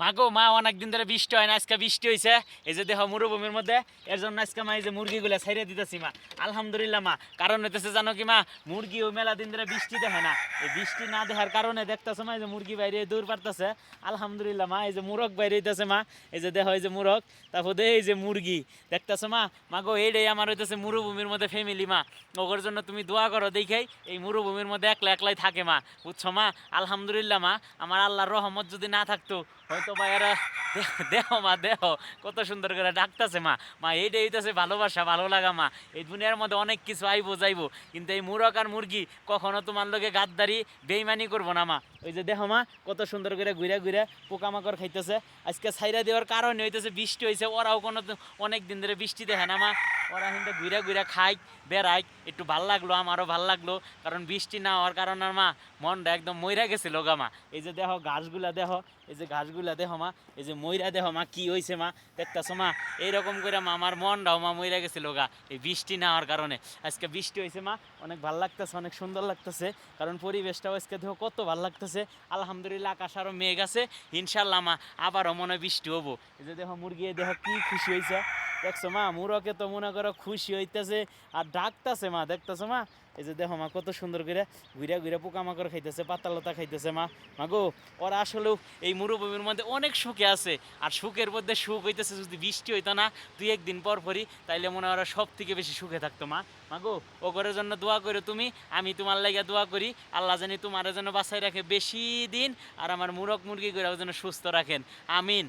মা গো মা অনেকদিন ধরে বৃষ্টি হয় না, আজকে বৃষ্টি হয়েছে এই যে দেহ মরুভূমির মধ্যে, এর জন্য আজকে মা এই যে মুরগিগুলো ছাইরে দিতেছি মা। আলহামদুলিল্লাহ মা। কারণ হইতেছে, জানো কি মা, মুরগি ওই মেলা দিন ধরে বৃষ্টি দেখে না। এই বৃষ্টি না দেখার কারণে দেখতেছে মা, এই যে মুরগি বাইরে দূর পারতেছে। আলহামদুলিল্লাহ মা, এই যে মুরগ বাইরে হইতেছে মা। এই যে দেহ এই যে মুরগ, তারপর দে এই যে মুরগি। দেখতেছো মা? মা গো এইটাই আমার হইতেছে মরুভূমির মধ্যে ফ্যামিলি মা। ওগর জন্য তুমি দোয়া করো দেখেই, এই মরুভূমির মধ্যে একলা একলাই থাকে মা। বুঝছ মা? আলহামদুলিল্লাহ মা। আমার আল্লাহর রহমত যদি না থাকতো বা এরা দেহ- দেহ মা, দেহ। কত সুন্দর করে ডাকতেছে মা। মা, এইটাই হইতেছে ভালোবাসা, ভালো লাগা মা। এই দুনিয়ার মধ্যে অনেক কিছু আইবো, যাইবো। কিন্তু এই মুরগ আর মুরগি কখনো তোমার লোকে গাদ্দারি, বেইমানি করব না মা। ওই যে দেখো মা, কত সুন্দর করে ঘুরে ঘুরে পোকামাকড় খাইতেছে। আজকে ছাইরা দেওয়ার কারণে হইতেছে বৃষ্টি হয়েছে ওরাও কোনো অনেক দিন ধরে বৃষ্টি দেখে না মা। ওরা কিন্তু ঘুরে ঘুরে খাই বেড়াই একটু ভালো লাগল, আমারও ভালো লাগল। কারণ বৃষ্টি না হওয়ার কারণে মা, মনটা একদম মইরা গেছিল গা মা। এই যে দেখো ঘাসগুলা দেখো, এই যে ঘাসগুলা দেখো মা, এই যে মইরা দেখো মা, কি হয়েছে মা, দেখতেছো মা? এইরকম করে মা, আমার মনটাও মা মইরা গেছিল গা এই বৃষ্টি না হওয়ার কারণে। আজকে বৃষ্টি হয়েছে মা, অনেক ভালো লাগতেছে, অনেক সুন্দর লাগতেছে। কারণ পরিবেশটাও আজকে দেখো কত ভালো লাগতেছে। আলহামদুলিল্লাহ, আকাশ আরও মেঘ আছে। ইনশাল্লাহ মা, আবারও মনে বৃষ্টি হব। এই যে দেখো মুরগি, দেখো কি খুশি হয়েছে দেখছ মা মুরকে তো মনে করো, খুশি হইতেছে। আর ডাকতেছে মা, দেখতেছো মা? এই যে দেখো মা, কত সুন্দর করে ঘুরে ঘুরে পোকামাকড় খাইতেছে পাতা লতা খাইতেছে মা। মা গো, ওরা আসলেও এই মরুভূমির মধ্যে অনেক সুখে আছে। আর সুখের মধ্যে সুখ হইতেছে যদি বৃষ্টি হইতো না, দুই একদিন পর পরই, তাইলে মনে হয় ওরা সব থেকে বেশি সুখে থাকতো মা। মা গো, ও ঘরের জন্য দোয়া করো তুমি, আমি তোমার লাগে দোয়া করি। আল্লাহ জানি তোমার যেন বাঁচাই রাখে বেশি দিন, আর আমার মুরগ মুরগি করে যেন সুস্থ রাখেন। আমিন।